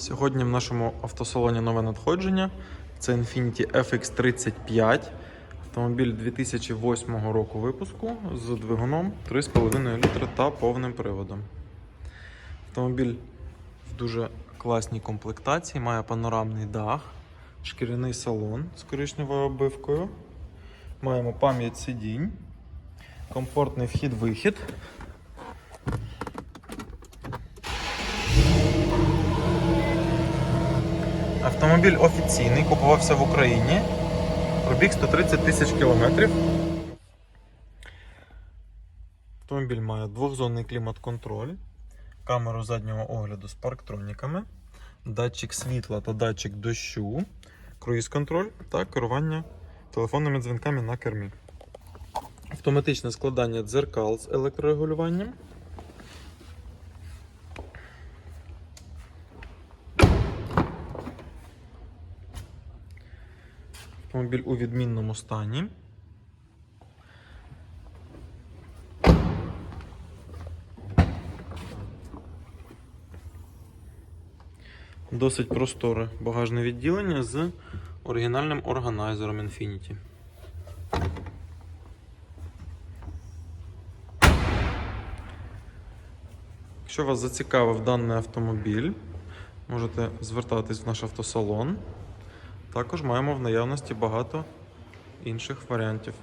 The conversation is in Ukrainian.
Сьогодні в нашому автосалоні нове надходження. Це Infiniti FX35. Автомобіль 2008 року випуску з двигуном 3,5 літра та повним приводом. Автомобіль в дуже класній комплектації, має панорамний дах, шкіряний салон з коричневою оббивкою. Маємо пам'ять сидінь, комфортний вхід-вихід. Автомобіль офіційний, купувався в Україні. Пробіг 130 тисяч кілометрів. Автомобіль має двохзонний клімат-контроль, камеру заднього огляду з парктроніками, датчик світла та датчик дощу, круїз-контроль та керування телефонними дзвінками на кермі. Автоматичне складання дзеркал з електрорегулюванням. Автомобіль у відмінному стані. Досить просторе багажне відділення з оригінальним органайзером Infiniti. Якщо вас зацікавив даний автомобіль, можете звертатись в наш автосалон. Також маємо в наявності багато інших варіантів.